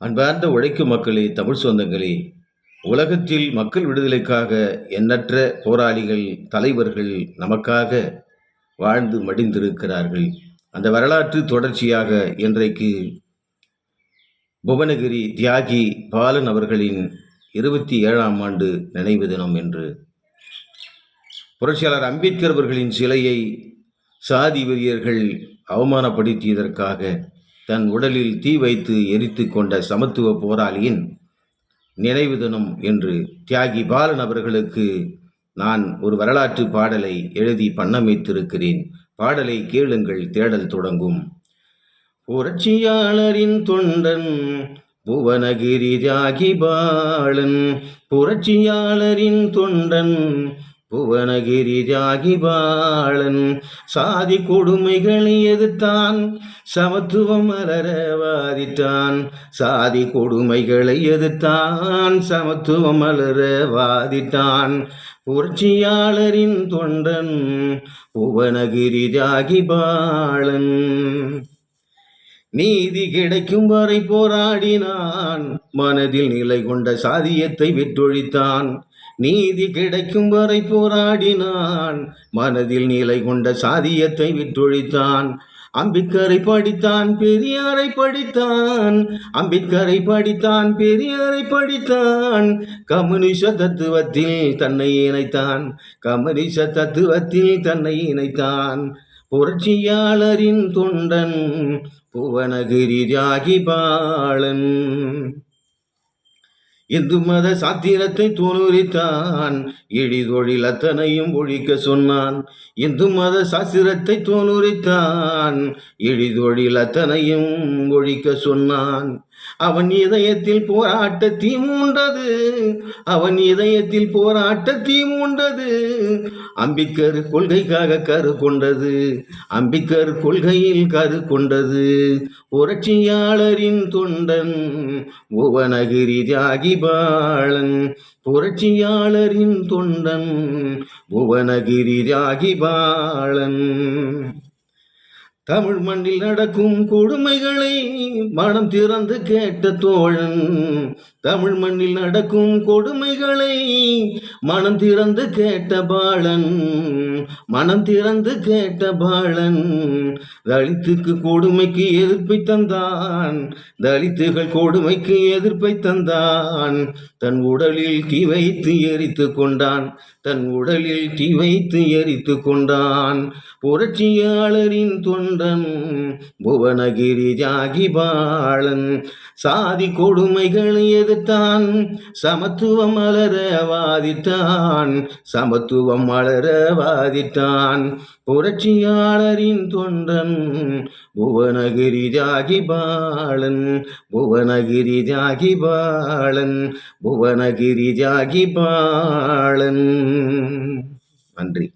அன்பார்ந்த உழைக்கும் மக்களே தமிழ் சொந்தங்களே உலகத்தில் மக்கள் விடுதலைக்காக எண்ணற்ற போராளிகள் தலைவர்கள் நமக்காக வாழ்ந்து மடிந்திருக்கிறார்கள். அந்த வரலாற்று தொடர்ச்சியாக இன்றைக்கு புவனகிரி தியாகி பாலன் அவர்களின் இருபத்தி ஏழாம் ஆண்டு நினைவு தினம் என்று. புரட்சியாளர் அம்பேத்கர் அவர்களின் சிலையை சாதி வெறியர்கள் அவமானப்படுத்தியதற்காக தன் உடலில் தீ வைத்து எரித்து கொண்ட சமத்துவ போராளியின் நினைவு தினம் என்று தியாகி பாலன் அவர்களுக்கு நான் ஒரு வரலாற்று பாடலை எழுதி பண்ணமைத்திருக்கிறேன். பாடலை கேளுங்கள் தேடல் தொடங்கும். புரட்சியாளரின் தொண்டன் புவனகிரி தியாகி பாலன். புரட்சியாளரின் தொண்டன் புவனகிரி ஜாகிபாளன் சாதி கொடுமைகளை எதிர்த்தான் சமத்துவம் மலர வாதிட்டான். சாதி கொடுமைகளை எதிர்த்தான் சமத்துவம் மலர வாதிட்டான். புரட்சியாளரின் தொண்டன் புவனகிரி ஜாகிபாளன் நீதி கிடைக்கும் வரை போராடினான். மனதில் நிலை கொண்ட சாதியத்தை விட்டொழித்தான். நீதி கிடைக்கும் வரை போராடினான். மனதில் நிலை கொண்ட சாதியத்தை விட்டொழித்தான். அம்பிக்கரை படித்தான் பெரியாரை படித்தான். அம்பேத்கரை படித்தான் பெரியாரை படித்தான். கம்யூனிச தத்துவத்தில் தன்னை இணைத்தான். கம்யூனிச தத்துவத்தில் தன்னை இணைத்தான். புரட்சியாளரின் தொண்டன் புவனகிரி தியாகி இந்து மத சாத்திரத்தை தோனுரித்தான். இழிதொழில் அத்தனையும் ஒழிக்க சொன்னான். இந்து மத சாஸ்திரத்தை தோனுரித்தான். இழிதொழில் அத்தனையும் ஒழிக்க சொன்னான். அவன் இதயத்தில் போராட்ட தீ மூண்டது. அவன் இதயத்தில் போராட்ட தீ மூண்டது. அம்பிக்கர் கொள்கைக்காக கரு கொண்டது. அம்பிக்கர் கொள்கையில் கரு கொண்டது. புரட்சியாளரின் தொண்டன் புவனகிரி தியாகி புரட்சியாளரின் தொண்டன் புவனகிரி தியாகி தமிழ் மண்ணில் நடக்கும் கொடுமைகளை மனம் திறந்து கேட்ட தோழன். தமிழ் மண்ணில் நடக்கும் கொடுமைகளை மனம் திறந்து கேட்ட பாலன். மனம் திறந்து கேட்ட பாலன். தலித்துக்கு கொடுமைக்கு எதிர்ப்பை தந்தான். தலித்துகள் கொடுமைக்கு எதிர்ப்பை தந்தான். தன் உடலில் தீ வைத்து எரித்து கொண்டான். தன் உடலில் தீ வைத்து எரித்து கொண்டான். புரட்சியாளரின் தொண்டன் புவனகிரி ஜாகி பாலன் சாதி கொடுமைகள் எதிர்த்தான். சமத்துவம் மலர வாதித்தான் சமத்துவம் மலர வாதித்தான் புரட்சியாளரின் தொண்டன் புவனகிரி ஜாகி பாலன் புவனகிரி ஜாகி பாலன் புவனகிரி ஜாகி பாலன் நன்றி.